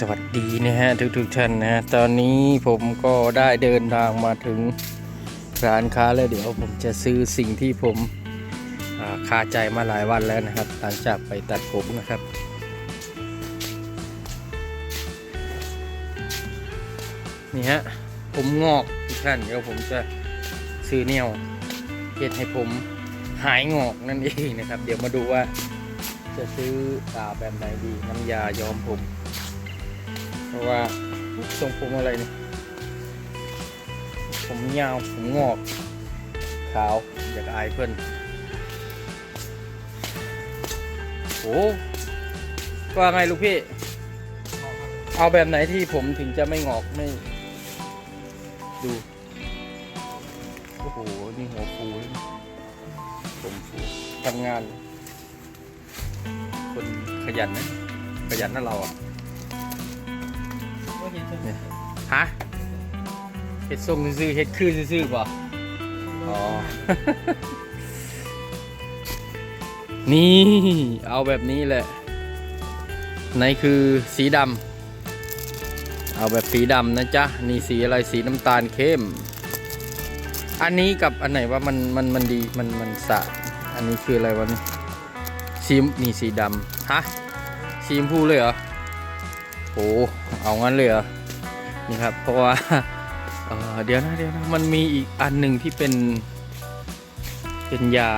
สวัสดีนะฮะทุกทุกๆท่านนะฮะตอนนี้ผมก็ได้เดินทางมาถึงร้านค้าแล้วเดี๋ยวผมจะซื้อสิ่งที่ผมคาใจมาหลายวันแล้วนะครับ หลังจากไปตัดผมนะครับ นี่ฮะผมงอกทุกท่านเดี๋ยวผมจะซื้อแนวเฮ็ดให้ผมหายงอกนั่นเองนะครับ เดี๋ยวมาดูว่าจะซื้อตาแบบไหนดีน้ำยาย้อมผม ราะว่าทรงผมอะไรนี่ผมยาว ผมงอก ขาว อยากอายเพื่อนโอ้ว่าไงลูกพี่ เอาแบบไหนที่ผมถึงจะไม่งอกไม่ ดู โอ้โห นี่หัวฟูผมฟูทำงาน คนขยันนะ ขยันนะเราอะ เนี่ยฮะเห็ดทรงซื่อเห็ดคือซื่อป่ะอ๋อ นี่เอาแบบนี้แหละไหนคือสีดำเอาแบบสีดำนะจ๊ะนี่สีอะไรสีน้ำตาลเข้ม อันนี้กับอันไหนว่ามันมันมันดีมันมันสะ อันนี้คืออะไรวะนี่สีนี่สีดำฮะสีชมพูเลยเหรอ โอ้เอางั้นเลยเหรอนี่ครับ เพราะว่าเเดี๋ยวนะเดี๋ยวนะมันมีอีกอันหนึ่งที่เป็น เป็นยา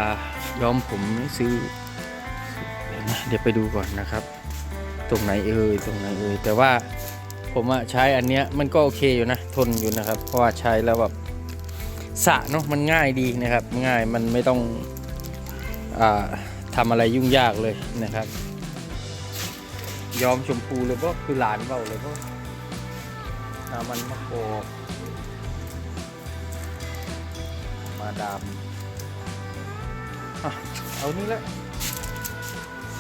ย้อมผมซื้อเดี๋ยวนะเดี๋ยวไปดูก่อนนะครับ ตรงไหนเอ่ยตรงไหนเอ่ยแต่ว่าผมอะใช้อันเนี้ยมันก็โอเคอยู่นะทนอยู่นะครับ เพราะว่าใช้แล้วแบบสะเนาะมันง่ายดีนะครับ ง่ายมันไม่ต้องอทำอะไรยุ่งยากเลยนะครับ ยอมชมพูเลยเพราะคือหลานเบาเลยเพราะน้ำมันมะกอกมาดามเอานี่แหละ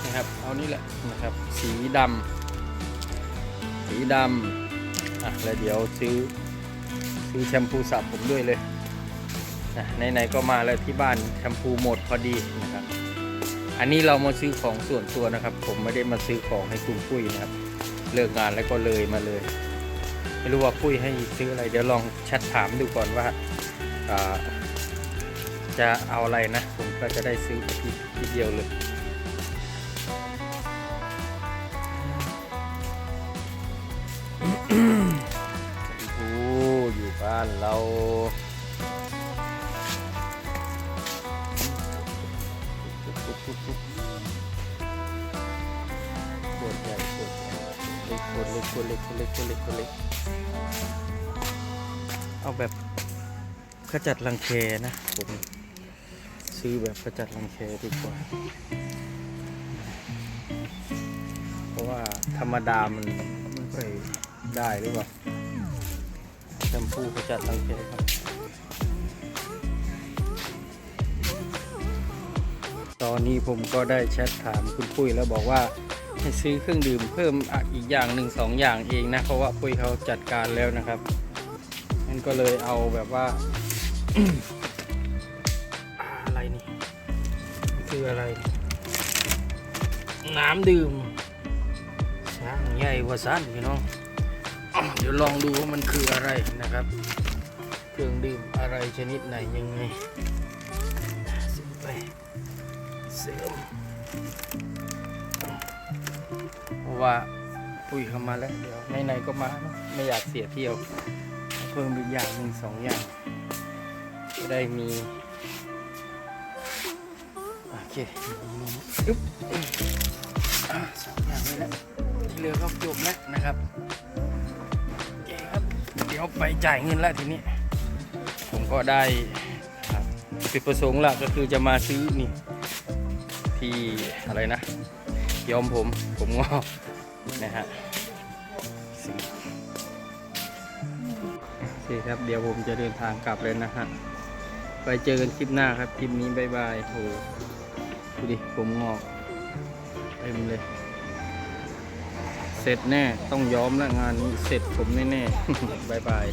นะครับ เอานี่แหละนะครับ สีดำสีดำอะแล้วเดี๋ยวซื้อซื้อแชมพูสระผมด้วยเลยนะไหนๆก็มาแล้วที่บ้านแชมพูหมดพอดีนะครับ อันนี้เรามาซื้อของส่วนตัวนะครับ ผมไม่ได้มาซื้อของให้คุณปุ้ยนะครับ เลิกงานแล้วก็เลยมาเลย ไม่รู้ว่าปุ้ยให้ซื้ออะไร เดี๋ยวลองแชทถามดูก่อนว่าาจะเอาอะไรนะ ผมก็จะได้ซื้อทีเดียวเลย ล็กขวเล็กขวเล็กขวเล็กขวเล็กขวเล็กเอาแบบขจัดรังแคนะผมซื้อแบบขจัดรังแคดีกว่า เพราะว่าธรรมดามันไม่ค่อยได้หรือเปล่าแชมพูขจัดรังแคครับ ตอนนี้ผมก็ได้แชทถามคุณปุ้ยแล้วบอกว่า ให้ซื้อเครื่องดื่มเพิ่มอีกอย่างหนึ่งสองอย่างเองนะ เพราะว่าปุ้ยเขาจัดการแล้วนะครับนั่นก็เลยเอาแบบว่า อะไรนี่คืออะไร น้ำดื่มช้างใหญ่กว่าสั้นพี่น้องเดี๋ยวลองดูว่ามันคืออะไรนะครับ เครื่องดื่มอะไรชนิดไหนยังไงซื้อไปเสริม ว่าปุ้ยเข้ามาแล้วเดี๋ยวไหนๆก็มาเนอะไม่อยากเสียเที่ยว เพิ่มอีกอย่างหนึ่งสองอย่างจะได้มีโอเคอึ๊บสองอย่างนี้แหละที่เหลือก็จบแล้วนะครับโอเคครับเดี๋ยวไปจ่ายเงินแล้วทีนี้ ผมก็ได้ครับจุดประสงค์หลักก็คือจะมาซื้อนี่ที่อะไรนะยอมผมผมงอก นะฮะสีโอเคครับเดี๋ยวผมจะเดินทางกลับเลยนะฮะไปเจอกันคลิปหน้าครับ คลิปนี้บายบายโหดูดิผมงอกเต็มเลย เสร็จแน่ต้องย้อมและงานนี้เสร็จผมแน่ๆบายบาย